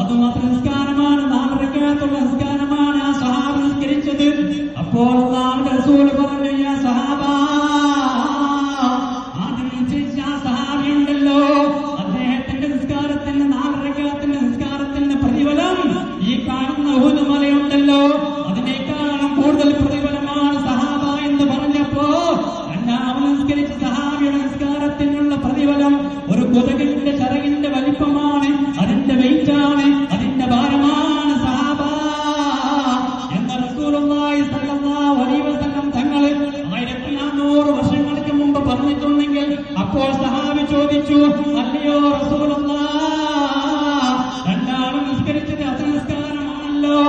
അത് മാത്രം നിസ്കാരമാണ് നാല് റക്കാത്തുള്ള നിസ്കാരമാണ് ആ സഹാബ് നിസ്കരിച്ചത് അപ്പോൾ നാല് റസൂൽ പറഞ്ഞു ചോദിച്ചു അല്ലയോ രണ്ടാളും നിസ്കരിച്ചത് അസംസ്കാരമാണല്ലോ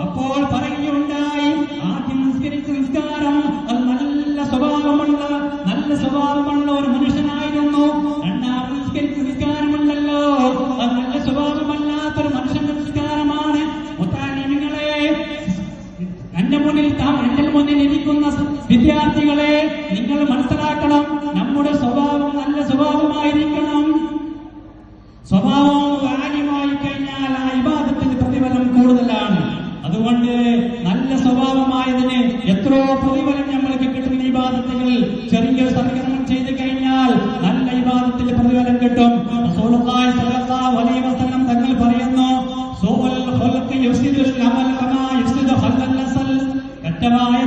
അപ്പോൾ പറയുകയുണ്ടായി ആദ്യം നിസ്കരിച്ച നിസ്കാരം അത് നല്ല സ്വഭാവമുള്ള നല്ല സ്വഭാവമുള്ള ഒരു മനുഷ്യനായിരുന്നു. രണ്ടാമത് നിസ്കരിച്ച നിസ്കാരമുണ്ടല്ലോ. അത് നല്ല സ്വഭാവമല്ലാത്തൊരു മനുഷ്യന്റെ നിസ്കാരമാണ്. മുത്താലിമികളെ എന്റെ മുന്നിൽ താ- എന്റെ മുന്നിൽ ഇരിക്കുന്ന വിദ്യാർത്ഥികളെ നിങ്ങൾ മനസ്സിലാക്കണം. നമ്മുടെ സ്വഭാവം നല്ല കഴിഞ്ഞാൽ ആ ഇബാദത്തിന് പ്രതിഫലം കൂടുതലാണ്. അതുകൊണ്ട് നല്ല സ്വഭാവമായതിന് എത്രയോ പ്രതിഫലം നമ്മൾക്ക് കിട്ടുന്ന ഇബാദത്തുകളിൽ. ചെറിയ സൽക്കരണം ചെയ്തു കഴിഞ്ഞാൽ നല്ല വിവാദത്തിന്റെ പ്രതിഫലം കിട്ടും. തങ്ങൾ പറയുന്നു യുഫ്സിദുൽ അമൽ കമാ കറ്റമായ